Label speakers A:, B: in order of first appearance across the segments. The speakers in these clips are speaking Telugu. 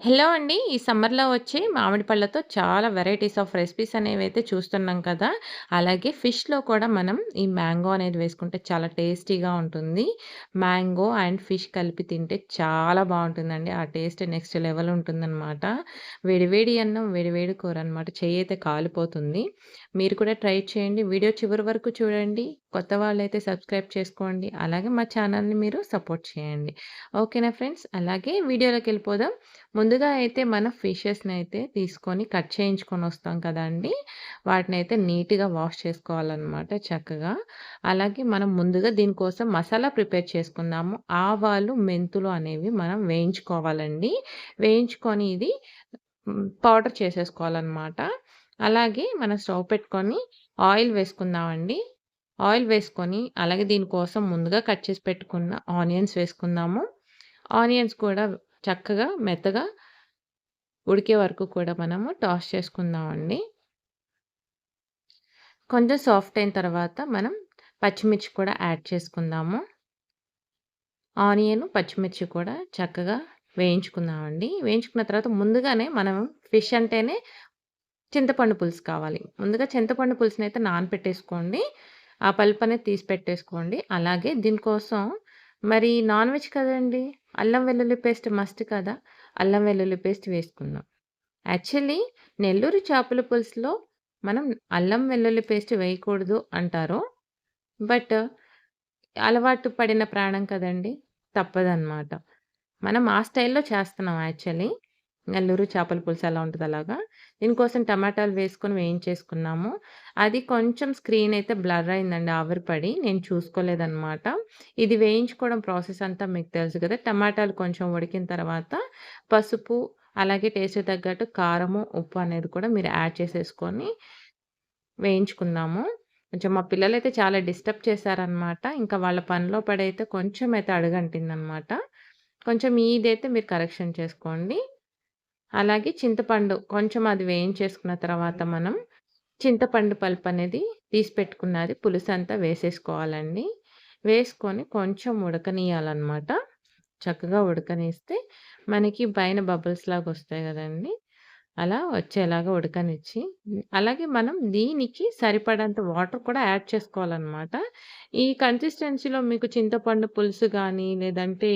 A: హలో అండి. ఈ సమ్మర్‌లో వచ్చే మామిడి పళ్ళతో చాలా వెరైటీస్ ఆఫ్ రెసిపీస్ అనేవి అయితే చూస్తున్నాం కదా! అలాగే ఫిష్‌లో కూడా మనం ఈ మ్యాంగో అనేది వేసుకుంటే చాలా టేస్టీగా ఉంటుంది. మ్యాంగో అండ్ ఫిష్ కలిపి తింటే చాలా బాగుంటుందండి ఆ టేస్ట్ నెక్స్ట్ లెవెల్ ఉంటుందనమాట. వేడివేడి అన్నం, వేడివేడి కూర అనమాట. చెయ్యయితే కాలిపోతుంది. మీరు కూడా ట్రై చేయండి. వీడియో చివరి వరకు చూడండి. కొత్త వాళ్ళైతే సబ్స్క్రైబ్ చేసుకోండి. అలాగే మా ఛానల్‌ని మీరు సపోర్ట్ చేయండి. ఓకేనా ఫ్రెండ్స్? అలాగే వీడియోలోకి వెళ్ళిపోదాం ముందుగా అయితే మనం అయితే తీసుకొని కట్ చేయించుకొని వస్తాం కదండీ! అయితే నీట్‌గా వాష్ చేసుకోవాలన్నమాట చక్కగా. అలాగే మనం ముందుగా దీనికోసం మసాలా ప్రిపేర్ చేసుకుందాము. ఆవాలు, మెంతులు అనేవి మనం వేయించుకోవాలండి. వేయించుకొని ఇది పౌడర్ చేసేసుకోవాలన్నమాట అలాగే మనం స్టవ్ పెట్టుకొని ఆయిల్ వేసుకుందామండి. ఆయిల్ వేసుకొని అలాగే దీనికోసం ముందుగా కట్ చేసి పెట్టుకున్న ఆనియన్స్ వేసుకుందాము. ఆనియన్స్ కూడా చక్కగా మెత్తగా ఉడికే వరకు కూడా మనము టాస్ చేసుకుందామండి. కొంచెం సాఫ్ట్ అయిన తర్వాత మనం పచ్చిమిర్చి కూడా యాడ్ చేసుకుందాము. ఆనియన్, పచ్చిమిర్చి కూడా చక్కగా వేయించుకుందామండి. వేయించుకున్న తర్వాత ముందుగానే మనం ఫిష్ అంటేనే చింతపండు పులుసు కావాలి. ముందుగా చింతపండు పులుసునైతే నానపెట్టేసుకోండి. ఆ పల్ప్ అనేది తీసి పెట్టేసుకోండి. అలాగే దీనికోసం మరి నాన్ వెజ్ కదండీ! అల్లం వెల్లుల్లి పేస్ట్ మస్ట్ కదా! అల్లం వెల్లుల్లి పేస్ట్ వేసుకుందాం. యాక్చువల్లీ నెల్లూరు చేపల పులుసులో మనం అల్లం వెల్లుల్లి పేస్ట్ వేయకూడదు అంటారు. బట్ అలవాటు పడిన ప్రాణం కదండీ! తప్పదన్నమాట మనం ఆ స్టైల్‌లో చేస్తున్నాం యాక్చువల్లీ. నెల్లూరు చేపల పులుసు ఎలా ఉంటుంది అలాగా. దీనికోసం టమాటాలు వేసుకొని వేయించేసుకున్నాము. అది కొంచెం స్క్రీన్ అయితే బ్లర్ అయిందండి ఆవిరిపడి నేను చూసుకోలేదనమాట. ఇది వేయించుకోవడం ప్రాసెస్ అంతా మీకు తెలుసు కదా! టమాటాలు కొంచెం ఉడికిన తర్వాత పసుపు, అలాగే టేస్ట్ తగ్గట్టు కారము, ఉప్పు అనేది కూడా మీరు యాడ్ చేసేసుకొని వేయించుకుందాము. కొంచెం మా పిల్లలైతే చాలా డిస్టర్బ్ చేశారనమాట. ఇంకా వాళ్ళ పనిలో పడైతే కొంచెం అయితే అడుగంటిందనమాట. కొంచెం ఇదైతే మీరు కరెక్షన్ చేసుకోండి. అలాగే చింతపండు కొంచెం అది వేయించేసుకున్న తర్వాత మనం చింతపండు పల్పు అనేది తీసి పెట్టుకున్నది పులుసంతా వేసేసుకోవాలండి. వేసుకొని కొంచెం ఉడకనీయాలన్నమాట చక్కగా ఉడకనిస్తే మనకి పైన బబుల్స్ లాగా వస్తాయి కదండి అలా వచ్చేలాగా ఉడకనిచ్చి అలాగే మనం దీనికి సరిపడంత వాటర్ కూడా యాడ్ చేసుకోవాలనమాట. ఈ కన్సిస్టెన్సీలో మీకు చింతపండు పులుసు కానీ లేదంటే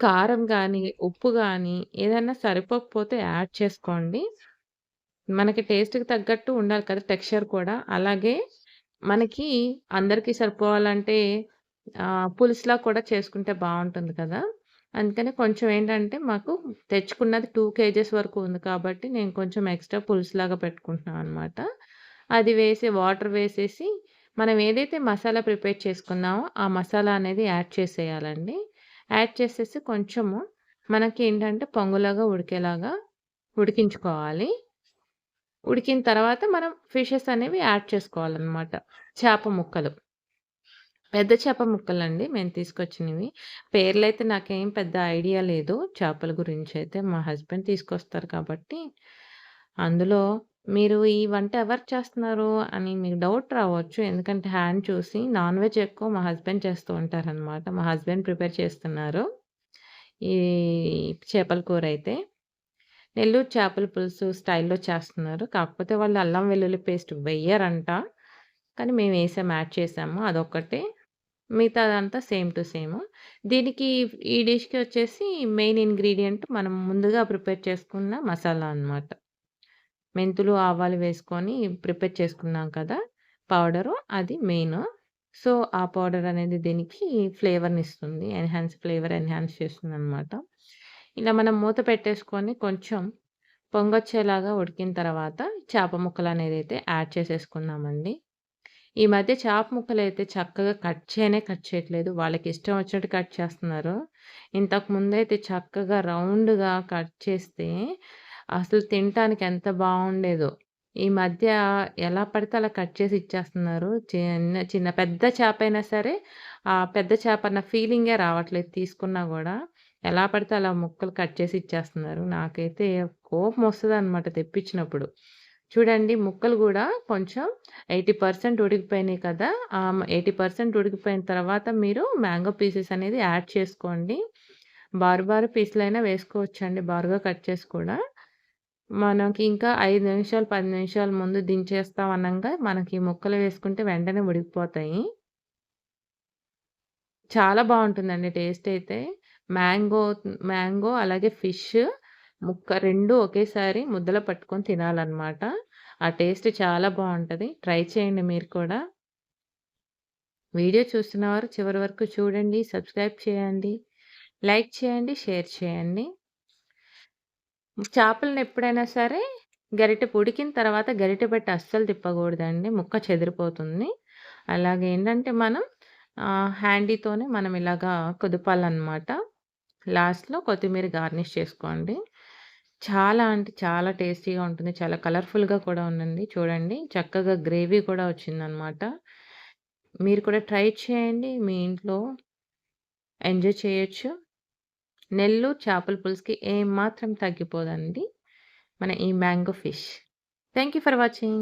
A: కారం కానీ ఉప్పు కానీ ఏదైనా సరిపోకపోతే యాడ్ చేసుకోండి. మనకి టేస్ట్‌కి తగ్గట్టు ఉండాలి కదా! టెక్స్చర్ కూడా. అలాగే మనకి అందరికీ సరిపోవాలంటే పులుసులా కూడా చేసుకుంటే బాగుంటుంది కదా! అందుకని కొంచెం ఏంటంటే మాకు తెచ్చుకున్నది టూ కేజెస్ వరకు ఉంది కాబట్టి నేను కొంచెం ఎక్స్‌ట్రా పులుసులాగా పెట్టుకుంటున్నాననమాట. అది వేసి వాటర్ వేసేసి మనం ఏదైతే మసాలా ప్రిపేర్ చేసుకున్నామో ఆ మసాలా అనేది యాడ్ చేసేయాలండి. యాడ్ చేసేసి కొంచెము మనకి ఏంటంటే పొంగులాగా ఉడికేలాగా ఉడికించుకోవాలి. ఉడికిన తర్వాత మనం ఫిషెస్ అనేవి యాడ్ చేసుకోవాలన్నమాట చేప ముక్కలు. పెద్ద చేప ముక్కలండి మేము తీసుకొచ్చినవి. పేర్లు అయితే నాకేం పెద్ద ఐడియా లేదు. చేపల గురించి అయితే మా హస్బెండ్ తీసుకొస్తారు కాబట్టి. అందులో మీరు ఈ వంట ఎవరు చేస్తున్నారు అని మీకు డౌట్ రావచ్చు. ఎందుకంటే హ్యాండ్ చూసి నాన్ వెజ్ ఎక్కువ మా హస్బెండ్ చేస్తూ ఉంటారనమాట. మా హస్బెండ్ ప్రిపేర్ చేస్తున్నారు. ఈ చేపల కూరైతే. నెల్లూరు చేపల పులుసు స్టైల్‌లో చేస్తున్నారు. కాకపోతే వాళ్ళు అల్లం వెల్లుల్లి పేస్ట్ వెయ్యరంట. కానీ మేమేసాం యాడ్ చేసాము. అదొక్కటే. మిగతాదంతా సేమ్ టు సేమ్. దీనికి ఈ డిష్‌కి వచ్చేసి మెయిన్ ఇంగ్రీడియంట్ మనం ముందుగా ప్రిపేర్ చేసుకున్న మసాలా అనమాట. మెంతులు, ఆవాలు వేసుకొని ప్రిపేర్ చేసుకున్నాం కదా! పౌడరు అది మెయిన్ సో, ఆ పౌడర్ అనేది దీనికి ఫ్లేవర్ని ఇస్తుంది ఎన్హాన్స్ ఫ్లేవర్ ఎన్హాన్స్ చేస్తుందనమాట. ఇలా మనం మూత పెట్టేసుకొని కొంచెం పొంగొచ్చేలాగా ఉడికిన తర్వాత చేప ముక్కలు అనేది అయితే యాడ్ చేసేసుకున్నామండి ఈ మధ్య చేప ముక్కలు అయితే చక్కగా కట్ చేయనే కట్ చేయట్లేదు. వాళ్ళకి ఇష్టం వచ్చినట్టు కట్ చేస్తున్నారు. ఇంతకు ముందైతే చక్కగా రౌండ్‌గా కట్ చేస్తే అసలు తినటానికి ఎంత బాగుండేదో ఈ మధ్య ఎలా పడితే అలా కట్ చేసి ఇచ్చేస్తున్నారు. చిన్న చిన్న పెద్ద చేప అయినా సరే, ఆ పెద్ద చేప అన్న ఫీలింగే రావట్లేదు తీసుకున్నా కూడా ఎలా పడితే అలా ముక్కలు కట్ చేసి ఇచ్చేస్తున్నారు. నాకైతే కోపం వస్తుందన్నమాట తెప్పించినప్పుడు. చూడండి ముక్కలు కూడా కొంచెం 80% ఉడికిపోయినాయి కదా! ఎయిటీ పర్సెంట్ ఉడికిపోయిన తర్వాత మీరు మ్యాంగో పీసెస్ అనేది యాడ్ చేసుకోండి. బారు బారు పీసులైనా వేసుకోవచ్చండి బారుగా కట్ చేసి కూడా. మనకి ఇంకా ఐదు నిమిషాలు, పది నిమిషాల ముందు దించేస్తాం అనంగా మనకి ముక్కలు వేసుకుంటే వెంటనే ఉడికిపోతాయి. చాలా బాగుంటుందండి టేస్ట్ అయితే. మ్యాంగో మ్యాంగో అలాగే ఫిష్ ముక్క రెండు ఒకేసారి ముద్దలో పట్టుకొని తినాలనమాట. ఆ టేస్ట్ చాలా బాగుంటుంది ట్రై చేయండి మీరు కూడా. వీడియో చూస్తున్నవారు చివరి వరకు చూడండి. సబ్స్క్రైబ్ చేయండి. లైక్ చేయండి. షేర్ చేయండి. చేపలను ఎప్పుడైనా సరే గరిటె ఉడికిన తర్వాత గరిటె పెట్టి అస్సలు తిప్పకూడదండి. ముక్క చెదిరిపోతుంది. అలాగే ఏంటంటే మనం హ్యాండీతోనే మనం ఇలాగా కుదపాలనమాట. లాస్ట్‌లో కొత్తిమీర గార్నిష్ చేసుకోండి. చాలా అంటే చాలా టేస్టీగా ఉంటుంది. చాలా కలర్‌ఫుల్‌గా కూడా ఉందండి. చూడండి చక్కగా గ్రేవీ కూడా వచ్చిందనమాట. మీరు కూడా ట్రై చేయండి. మీ ఇంట్లో ఎంజాయ్ చేయొచ్చు. నెల్లు చేపల పులుసుకి ఏమాత్రం తగ్గిపోదండి. మన ఈ mango fish. Thank you for watching.